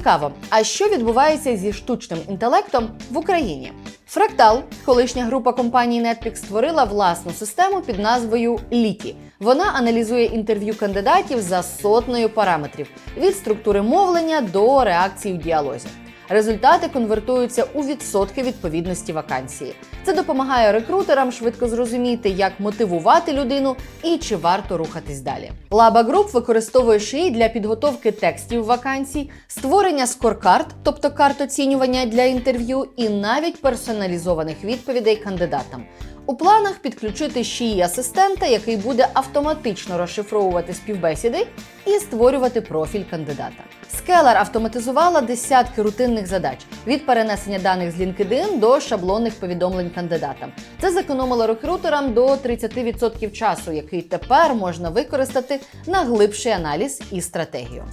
Цікаво, а що відбувається зі штучним інтелектом в Україні? Фрактал, колишня група компанії Netflix, створила власну систему під назвою Літі. Вона аналізує інтерв'ю кандидатів за сотнею параметрів від структури мовлення до реакцій у діалозі. Результати конвертуються у відсотки відповідності вакансії. Це допомагає рекрутерам швидко зрозуміти, як мотивувати людину і чи варто рухатись далі. Laba Group використовує шиї для підготовки текстів вакансій, створення скоркарт, тобто карт оцінювання для інтерв'ю, і навіть персоналізованих відповідей кандидатам. У планах підключити ще й асистента, який буде автоматично розшифровувати співбесіди і створювати профіль кандидата. Скелер автоматизувала десятки рутинних задач від перенесення даних з LinkedIn до шаблонних повідомлень кандидатам. Це зекономило рекрутерам до 30% часу, який тепер можна використати на глибший аналіз і стратегію.